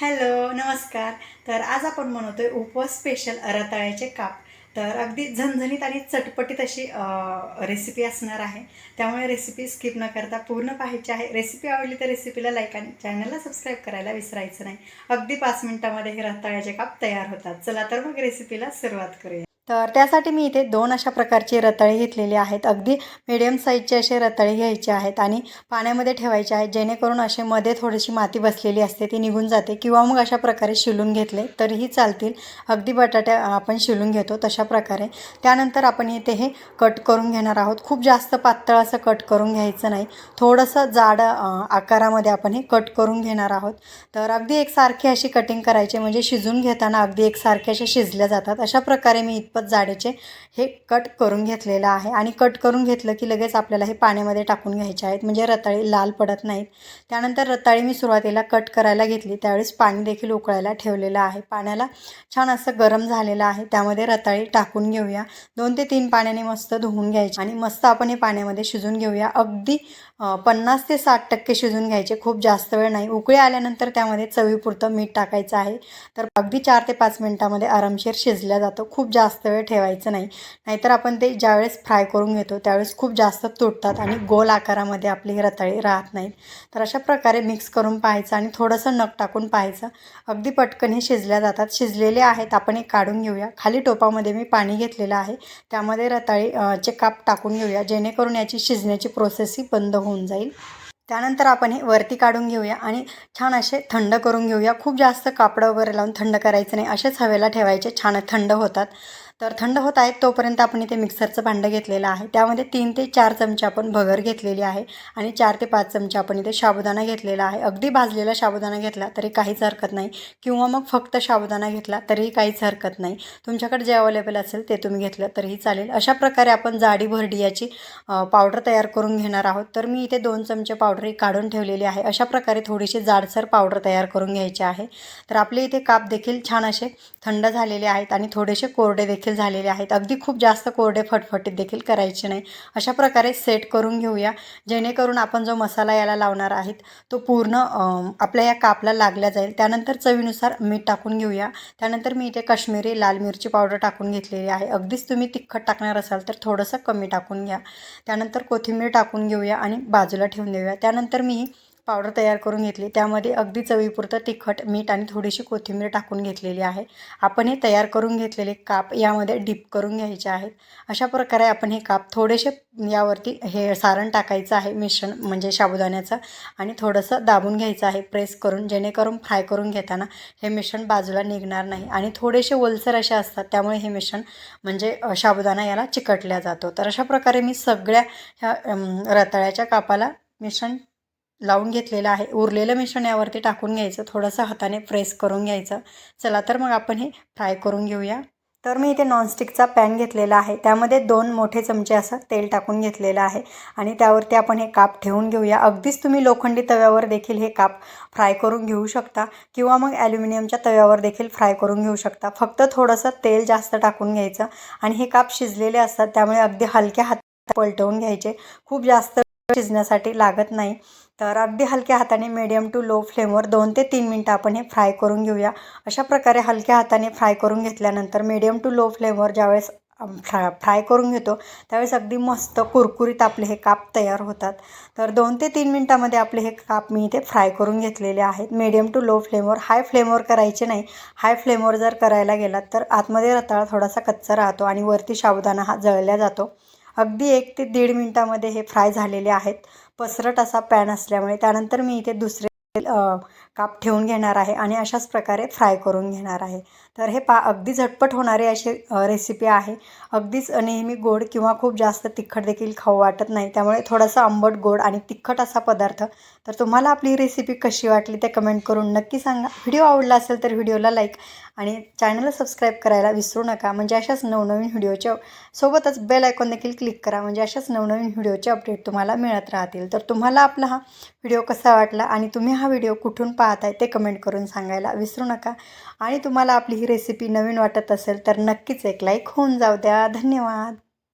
Hello नमस्कार. तर आज आपण बनवतोय उपवास स्पेशल रताळ्याचे काप. तर अगदी झणझणीत आणि चटपटीत अशी रेसिपी असणार आहे. त्यामुळे रेसिपी स्किप न करता पूर्ण पाहायची आहे. रेसिपी आवडली तर रेसिपीला लाईक आणि चॅनलला सबस्क्राईब करायला विसरायचं नाही. अगदी पाच मिनिटामध्ये हे रताळ्याचे काप तयार होतात. चला तर मग रेसिपीला सुरुवात करूया. तर त्यासाठी मी इथे दोन अशा प्रकारचे रताळे घेतलेले आहेत. अगदी मिडियम साईजचे असे रताळे घ्यायचे आहेत आणि पाण्यामध्ये ठेवायचे आहेत. जेणेकरून असे मध्ये थोडीशी माती बसलेली असते ती निघून जाते किंवा मग अशा प्रकारे शिलून घेतले तरीही चालतील. अगदी बटाट्या आपण शिलून घेतो तशा प्रकारे. त्यानंतर आपण इथे हे कट करून घेणार आहोत. खूप जास्त पातळ असं कट करून घ्यायचं नाही. थोडंसं जाड आकारामध्ये आपण हे कट करून घेणार आहोत. तर अगदी एकसारखी अशी कटिंग करायची म्हणजे शिजून घेताना अगदी एकसारखे असे शिजल्या जातात. अशा प्रकारे मी इतपत जाडेचे हे कट करून घेतलेलं आहे. आणि कट करून घेतलं की लगेच आपल्याला हे पाण्यामध्ये टाकून घ्यायचे आहेत. म्हणजे रताळी लाल पडत नाहीत. त्यानंतर रताळी मी सुरुवातीला कट करायला घेतली. त्यावेळेस पाणी देखील उकळायला ठेवलेलं आहे. पाण्याला छान असं गरम झालेलं आहे. त्यामध्ये रताळी टाकून घेऊया. दोन ते तीन पाण्याने मस्त धुवून घ्यायचे. आणि मस्त आपण हे पाण्यामध्ये शिजून घेऊया. अगदी पन्नास ते साठ टक्के शिजून घ्यायचे. खूप जास्त वेळ नाही. उकळी आल्यानंतर त्यामध्ये चवीपुरतं मीठ टाकायचं आहे. तर अगदी चार ते पाच मिनटामध्ये आरामशीर शिजल्या जातं. खूप जास्त वेळ ठेवायचं नाही. नाहीतर आपण ते ज्यावेळेस फ्राय करून घेतो त्यावेळेस खूप जास्त तुटतात आणि गोल आकारामध्ये आपली रताळी राहत नाहीत. तर अशा प्रकारे मिक्स करून पाहायचं आणि थोडंसं नग टाकून पाहायचं. अगदी पटकन हे शिजल्या जातात. शिजलेले आहेत आपण हे काढून घेऊया. खाली टोपामध्ये मी पाणी घेतलेलं आहे. त्यामध्ये रताळी चे काप टाकून घेऊया जेणेकरून याची शिजण्याची प्रोसेसही बंद होऊन जाईल. त्यानंतर आपण हे वरती काढून घेऊया आणि छान असे थंड करून घेऊया. खूप जास्त कापडं वगैरे लावून थंड करायचं नाही. असेच हवेला ठेवायचे. छान थंड होतात. तर थंड होत आहेत तोपर्यंत आपण इथे मिक्सरचं भांडं घेतलेलं आहे. त्यामध्ये तीन ते चार चमचे आपण भगर घेतलेली आहे आणि चार ते पाच चमचे आपण इथे साबुदाणा घेतलेला आहे. अगदी भाजलेला साबुदाणा घेतला तरी काहीच हरकत नाही किंवा मग फक्त साबुदाणा घेतला तरीही काहीच हरकत नाही. तुमच्याकडे जे अवेलेबल असेल ते तुम्ही घेतलं तरीही चालेल. अशा प्रकारे आपण जाडी भरडी याची पावडर तयार करून घेणार आहोत. तर मी इथे दोन चमचे पावडर ही काढून ठेवलेली आहे. अशा प्रकारे थोडीशी जाडसर पावडर तयार करून घ्यायची आहे. तर आपले इथे काप देखील छान असे थंड झालेले आहेत आणि थोडेसे कोरडे देखील झालेले आहेत. अगदी खूप जास्त कोरडे फटफटीत देखील करायचे नाही. अशा प्रकारे सेट करून घेऊया. जेणेकरून आपण जो मसाला याला लावणार आहेत तो पूर्ण आपल्या या कापला लागला जाईल. त्यानंतर चवीनुसार मीठ टाकून घेऊया. त्यानंतर मी इथे काश्मीरी लाल मिरची पावडर टाकून घेतलेली आहे. अगदीच तुम्ही तिखट टाकणार असाल तर थोडंसं कमी टाकून घ्या. त्यानंतर कोथिंबीर टाकून घेऊया आणि बाजूला ठेवून देऊया. त्यानंतर मी पावडर तयार करून घेतली. त्यामध्ये अगदी चवीपुरतं तिखट मीठ आणि थोडीशी कोथिंबीर टाकून घेतलेली आहे. आपण हे तयार करून घेतलेले काप यामध्ये डिप करून घ्यायचे आहेत. अशा प्रकारे आपण हे काप थोडेसे यावरती हे सारण टाकायचं आहे मिश्रण म्हणजे साबुदाण्याचं आणि थोडंसं दाबून घ्यायचं आहे प्रेस करून जेणेकरून फ्राय करून घेताना हे मिश्रण बाजूला निघणार नाही. आणि थोडेसे ओलसर असे असतात त्यामुळे हे मिश्रण म्हणजे अ, साबुदाणा याला चिकटल्या जातो. तर अशा प्रकारे मी सगळ्या ह्या रताळ्याच्या कापाला मिश्रण लावून घेतलेलं आहे. उरलेलं मिश्रण यावरती टाकून घ्यायचं. थोडंसं हाताने प्रेस करून घ्यायचं. चला तर मग आपण हे फ्राय करून घेऊया. तर मी इथे नॉनस्टिकचा पॅन घेतलेला आहे. त्यामध्ये दोन मोठे चमचे असं तेल टाकून घेतलेलं आहे. आणि त्यावरती आपण हे काप ठेवून घेऊया. अगदीच तुम्ही लोखंडी तव्यावर देखील हे काप फ्राय करून घेऊ शकता. किंवा मग ॲल्युमिनियमच्या तव्यावर देखील फ्राय करून घेऊ शकता. फक्त थोडंसं तेल जास्त टाकून घ्यायचं. आणि हे काप शिजलेले असतात. त्यामुळे अगदी हलक्या हात पलटवून घ्यायचे. खूप जास्त शिजण्यासाठी लागत नाही. तर अगदी हलक्या हाताने मीडियम टू लो फ्लेमवर दोन ते तीन मिनटं आपण हे फ्राय करून घेऊया. अशा प्रकारे हलक्या हाताने फ्राय करून घेतल्यानंतर मीडियम टू लो फ्लेमवर ज्यावेळेस फ्राय फ्राय करून घेतो त्यावेळेस अगदी मस्त कुरकुरीत आपले हे काप तयार होतात. तर दोन ते तीन मिनटामध्ये आपले हे काप मी इथे फ्राय करून घेतलेले आहेत. मीडियम टू लो फ्लेमवर हाय फ्लेमवर करायचे नाही. हाय फ्लेमवर जर करायला गेलात तर आतमध्ये रताळा थोडासा कच्चा राहतो आणि वरती साबुदाणा हा जळल्या जातो. अगदी एक ते दीड मिनटामध्ये हे फ्राय झालेले आहेत. पसरट असा पॅन असल्यामुळे त्यानंतर मी इथे दुसरे काप ठेवून घेणार आहे आणि अशाच प्रकारे फ्राय करून घेणार आहे. तर हे पा अगदी झटपट होणारी अशी रेसिपी आहे. अगदीच नेहमी गोड किंवा खूप जास्त तिखट देखील खाऊ वाटत नाही. त्यामुळे थोडासा आंबट गोड आणि तिखट असा पदार्थ. तर तुम्हाला आपली रेसिपी कशी वाटली ते कमेंट करून नक्की सांगा. व्हिडिओ आवडला असेल तर व्हिडिओला लाईक आणि चॅनलला सबस्क्राईब करायला विसरू नका. म्हणजे अशाच नवनवीन व्हिडिओच्या सोबतच बेल आयकॉन देखील क्लिक करा. म्हणजे अशाच नवनवीन व्हिडिओचे अपडेट तुम्हाला मिळत राहतील. तर तुम्हाला आपला हा व्हिडिओ कसा वाटला आणि तुम्ही हा व्हिडिओ कुठून पाहताय ते कमेंट करून सांगायला विसरू नका. आणि तुम्हाला आपली ही रेसिपी नवीन वाटत असेल तर नक्कीच एक लाईक होऊन जाऊ द्या. धन्यवाद.